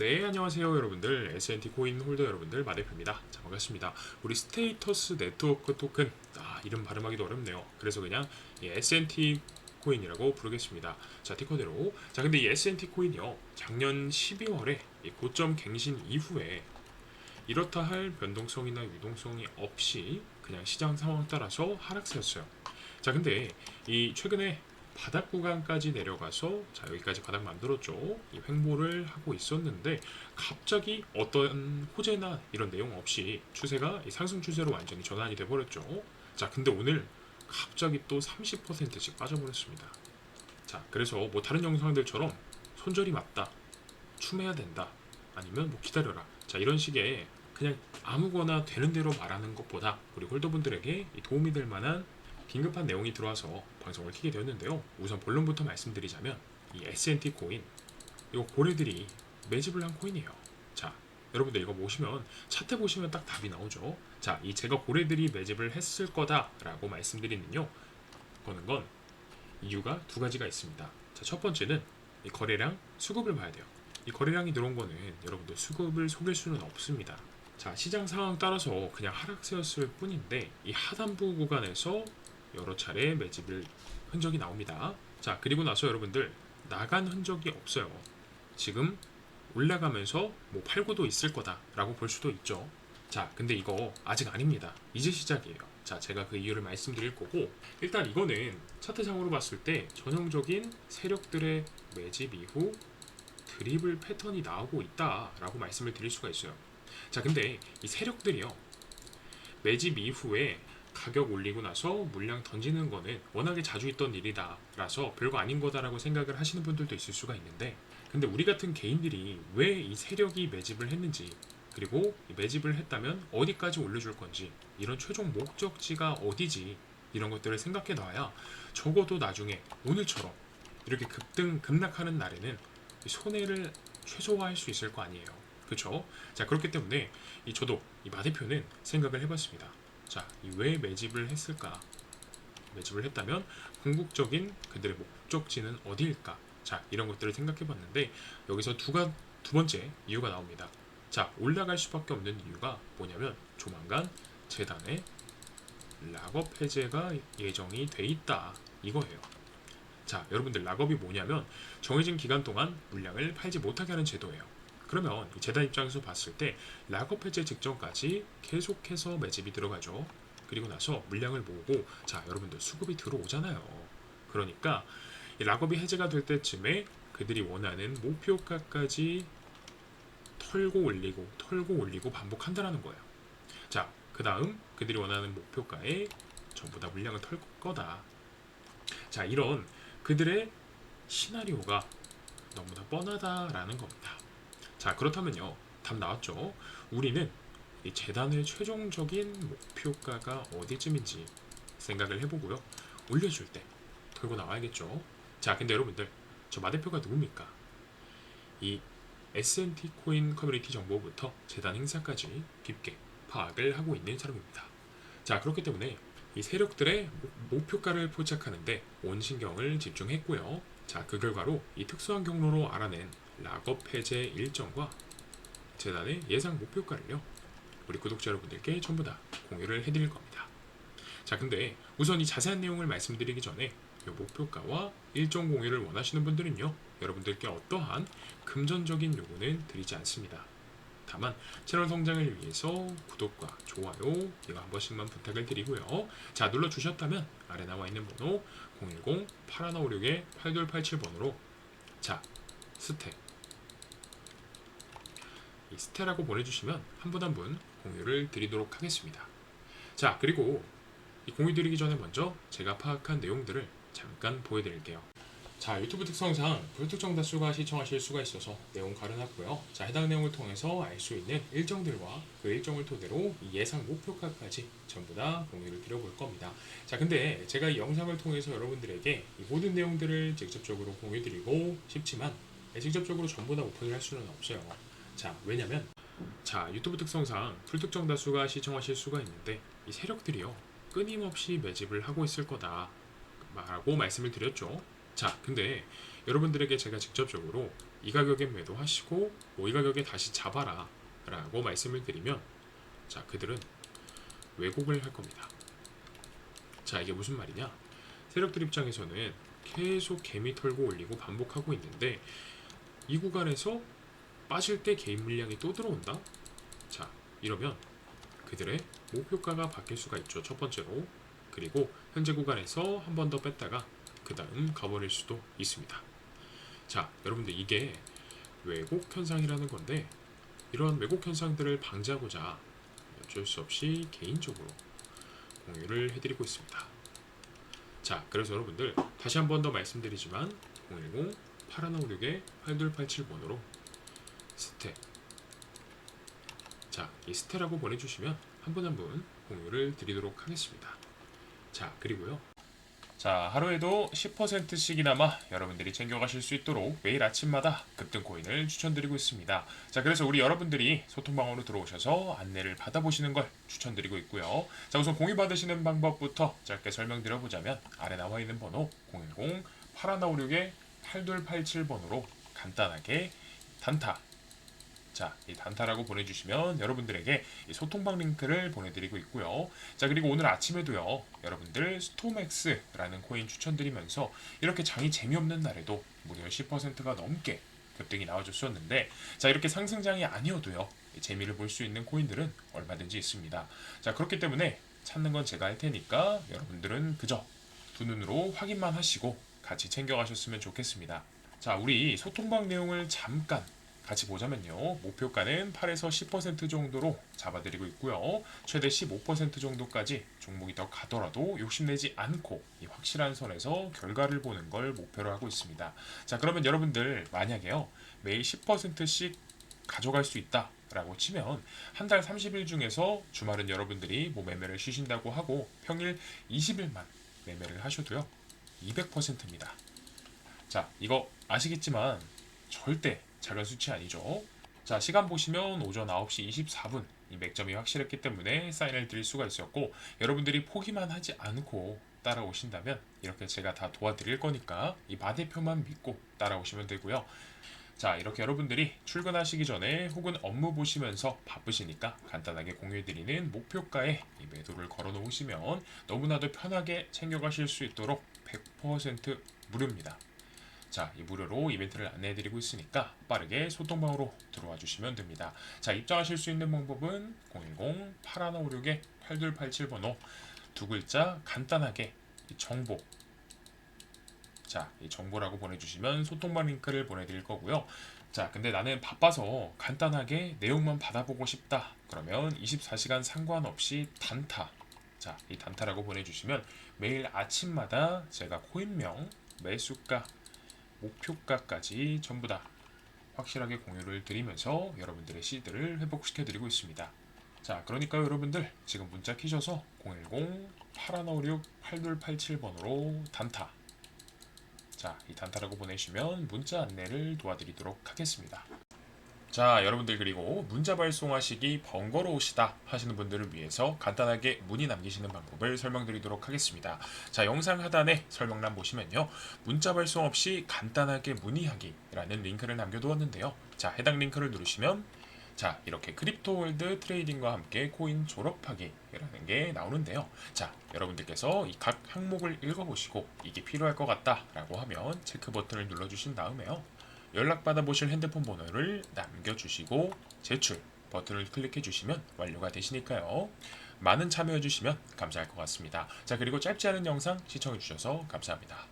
네 안녕하세요 여러분들. S&T 코인 홀더 여러분들 마대표입니다. 자 반갑습니다. 우리 스테이터스 네트워크 토큰. 아 이름 발음하기도 어렵네요. 그래서 그냥 이 S&T 코인이라고 부르겠습니다. 자 티커대로. 자 근데 이 S&T 코인이요. 작년 12월에 이 고점 갱신 이후에 이렇다 할 변동성이나 유동성이 없이 그냥 시장 상황 따라서 하락세였어요. 자 근데 이 최근에 바닥 구간까지 내려가서 자 여기까지 바닥 만들었죠. 이 횡보를 하고 있었는데 갑자기 어떤 호재나 이런 내용 없이 추세가 이 상승 추세로 완전히 전환이 돼 버렸죠. 자 근데 오늘 갑자기 또 30%씩 빠져버렸습니다. 자 그래서 뭐 다른 영상들처럼 손절이 맞다, 춤해야 된다, 아니면 뭐 기다려라. 자 이런 식의 그냥 아무거나 되는 대로 말하는 것보다 우리 홀더분들에게 이 도움이 될 만한 긴급한 내용이 들어와서 방송을 키게 되었는데요. 우선 본론부터 말씀드리자면 이 S&T 코인 이거 고래들이 매집을 한 코인이에요. 자, 여러분들 이거 보시면 차트 보시면 딱 답이 나오죠. 자, 이 제가 고래들이 매집을 했을 거다라고 말씀드리는요. 거는 건 이유가 두 가지가 있습니다. 자, 첫 번째는 이 거래량 수급을 봐야 돼요. 이 거래량이 들어온 거는 여러분들 수급을 속일 수는 없습니다. 자, 시장 상황 따라서 그냥 하락세였을 뿐인데 이 하단부 구간에서 여러 차례 매집을 흔적이 나옵니다. 자, 그리고 나서 여러분들 나간 흔적이 없어요. 지금 올라가면서 뭐 팔고도 있을 거다라고 볼 수도 있죠. 자, 근데 이거 아직 아닙니다. 이제 시작이에요. 자, 제가 그 이유를 말씀드릴 거고 일단 이거는 차트상으로 봤을 때 전형적인 세력들의 매집 이후 드리블 패턴이 나오고 있다라고 말씀을 드릴 수가 있어요. 자, 근데 이 세력들이요. 매집 이후에 가격 올리고 나서 물량 던지는 거는 워낙에 자주 있던 일이다 라서 별거 아닌 거다라고 생각을 하시는 분들도 있을 수가 있는데 근데 우리 같은 개인들이 왜 이 세력이 매집을 했는지 그리고 이 매집을 했다면 어디까지 올려줄 건지 이런 최종 목적지가 어디지 이런 것들을 생각해 놔야 적어도 나중에 오늘처럼 이렇게 급등 급락하는 날에는 이 손해를 최소화할 수 있을 거 아니에요. 그렇죠? 자 그렇기 때문에 이 저도 이 마 대표는 생각을 해봤습니다. 자, 이왜 매집을 했을까? 매집을 했다면 궁극적인 그들의 목적지는 어디일까? 자, 이런 것들을 생각해 봤는데 여기서 두가 두 번째 이유가 나옵니다. 자, 올라갈 수밖에 없는 이유가 뭐냐면 조만간 재단에 락업 해제가 예정이 돼 있다. 이거예요. 자, 여러분들 락업이 뭐냐면 정해진 기간 동안 물량을 팔지 못하게 하는 제도예요. 그러면 이 재단 입장에서 봤을 때 락업 해제 직전까지 계속해서 매집이 들어가죠. 그리고 나서 물량을 모으고 자 여러분들 수급이 들어오잖아요. 그러니까 이 락업이 해제가 될 때쯤에 그들이 원하는 목표가까지 털고 올리고 털고 올리고 반복한다라는 거예요. 자, 그 다음 그들이 원하는 목표가에 전부 다 물량을 털 거다. 자, 이런 그들의 시나리오가 너무나 뻔하다라는 겁니다. 자, 그렇다면요. 답 나왔죠? 우리는 이 재단의 최종적인 목표가가 어디쯤인지 생각을 해보고요. 올려줄 때 들고 나와야겠죠. 자, 근데 여러분들, 저 마대표가 누굽니까? 이 S&T 코인 커뮤니티 정보부터 재단 행사까지 깊게 파악을 하고 있는 사람입니다. 자, 그렇기 때문에 이 세력들의 목- 목표가를 포착하는데 온 신경을 집중했고요. 자, 그 결과로 이 특수한 경로로 알아낸 락업 해제 일정과 재단의 예상 목표가를요. 우리 구독자 여러분들께 전부 다 공유를 해드릴 겁니다. 자, 근데 우선 이 자세한 내용을 말씀드리기 전에 이 목표가와 일정 공유를 원하시는 분들은요. 여러분들께 어떠한 금전적인 요구는 드리지 않습니다. 다만 채널 성장을 위해서 구독과 좋아요 이거 한 번씩만 부탁을 드리고요. 자 눌러 주셨다면 아래 나와 있는 번호 010 8156에 8287번으로 자이 스테라고 보내주시면 한 분 한 분 공유를 드리도록 하겠습니다. 자 그리고 이 공유 드리기 전에 먼저 제가 파악한 내용들을 잠깐 보여드릴게요. 자 유튜브 특성상 불특정 다수가 시청하실 수가 있어서 내용 가려놨고요. 자 해당 내용을 통해서 알 수 있는 일정들과 그 일정을 토대로 이 예상 목표가까지 전부 다 공유를 드려볼 겁니다. 자 근데 제가 이 영상을 통해서 여러분들에게 이 모든 내용들을 직접적으로 공유드리고 싶지만 직접적으로 전부 다 오픈을 할 수는 없어요. 자 왜냐면 자 유튜브 특성상 불특정 다수가 시청하실 수가 있는데 이 세력들이요 끊임없이 매집을 하고 있을 거다 라고 말씀을 드렸죠 자 근데 여러분들에게 제가 직접적으로 이 가격에 매도하시고 뭐 이 가격에 다시 잡아라 라고 말씀을 드리면 자 그들은 왜곡을 할 겁니다. 자 이게 무슨 말이냐? 세력들 입장에서는 계속 개미 털고 올리고 반복하고 있는데 이 구간에서 빠질 때 개인 물량이 또 들어온다? 자 이러면 그들의 목표가가 바뀔 수가 있죠. 첫 번째로 그리고 현재 구간에서 한 번 더 뺐다가 그 다음 가버릴 수도 있습니다. 자 여러분들 이게 왜곡 현상이라는 건데 이런 왜곡 현상들을 방지하고자 어쩔 수 없이 개인적으로 공유를 해드리고 있습니다. 자, 그래서 여러분들 다시 한 번 더 말씀드리지만 010 8156의 8287번으로 스테 자, 이 스테라고 보내주시면 한분 한분 공유를 드리도록 하겠습니다. 자, 그리고요. 자, 하루에도 10%씩이나마 여러분들이 챙겨가실 수 있도록 매일 아침마다 급등 코인을 추천드리고 있습니다. 자, 그래서 우리 여러분들이 소통방으로 들어오셔서 안내를 받아보시는 걸 추천드리고 있고요. 자, 우선 공유 받으시는 방법부터 짧게 설명드려보자면 아래 나와 있는 번호 010 8156의 8287번으로 간단하게 단타 자, 이 단타라고 보내주시면 여러분들에게 이 소통방 링크를 보내드리고 있고요. 자, 그리고 오늘 아침에도요, 여러분들 스토맥스라는 코인 추천드리면서 이렇게 장이 재미없는 날에도 무려 10%가 넘게 급등이 나와줬었는데, 자, 이렇게 상승장이 아니어도요, 이 재미를 볼 수 있는 코인들은 얼마든지 있습니다. 자, 그렇기 때문에 찾는 건 제가 할 테니까 여러분들은 그저 두 눈으로 확인만 하시고 같이 챙겨가셨으면 좋겠습니다. 자, 우리 소통방 내용을 잠깐 같이 보자면요. 목표가는 8에서 10% 정도로 잡아드리고 있고요. 최대 15% 정도까지 종목이 더 가더라도 욕심내지 않고 이 확실한 선에서 결과를 보는 걸 목표로 하고 있습니다. 자, 그러면 여러분들 만약에요. 매일 10%씩 가져갈 수 있다. 라고 치면 한 달 30일 중에서 주말은 여러분들이 뭐 매매를 쉬신다고 하고 평일 20일만 매매를 하셔도요. 200%입니다. 자, 이거 아시겠지만 절대 작은 수치 아니죠. 자, 시간 보시면 오전 9시 24분 이 맥점이 확실했기 때문에 사인을 드릴 수가 있었고 여러분들이 포기만 하지 않고 따라오신다면 이렇게 제가 다 도와드릴 거니까 이 마대표만 믿고 따라오시면 되고요. 자, 이렇게 여러분들이 출근하시기 전에 혹은 업무 보시면서 바쁘시니까 간단하게 공유해드리는 목표가에 이 매도를 걸어 놓으시면 너무나도 편하게 챙겨가실 수 있도록 100% 무료입니다. 자, 이 무료로 이벤트를 안내해드리고 있으니까 빠르게 소통방으로 들어와 주시면 됩니다. 자, 입장하실 수 있는 방법은 010-8156의 8287번호 두 글자 간단하게 이 정보 자, 이 정보라고 보내주시면 소통방 링크를 보내드릴 거고요. 자, 근데 나는 바빠서 간단하게 내용만 받아보고 싶다. 그러면 24시간 상관없이 단타. 자, 이 단타라고 보내주시면 매일 아침마다 제가 코인명, 매수가, 목표가까지 전부 다 확실하게 공유를 드리면서 여러분들의 시드를 회복시켜 드리고 있습니다. 자, 그러니까 여러분들 지금 문자 키셔서 010-8156-8287번으로 단타 자, 이 단타라고 보내시면 문자 안내를 도와드리도록 하겠습니다. 자, 여러분들 그리고 문자 발송하시기 번거로우시다 하시는 분들을 위해서 간단하게 문의 남기시는 방법을 설명드리도록 하겠습니다. 자, 영상 하단에 설명란 보시면요. 문자 발송 없이 간단하게 문의하기 라는 링크를 남겨두었는데요. 자, 해당 링크를 누르시면 자, 이렇게 크립토월드 트레이딩과 함께 코인 졸업하기 라는 게 나오는데요. 자, 여러분들께서 이 각 항목을 읽어보시고 이게 필요할 것 같다 라고 하면 체크 버튼을 눌러주신 다음에요. 연락받아 보실 핸드폰 번호를 남겨주시고 제출 버튼을 클릭해 주시면 완료가 되시니까요. 많은 참여해 주시면 감사할 것 같습니다. 자, 그리고 짧지 않은 영상 시청해 주셔서 감사합니다.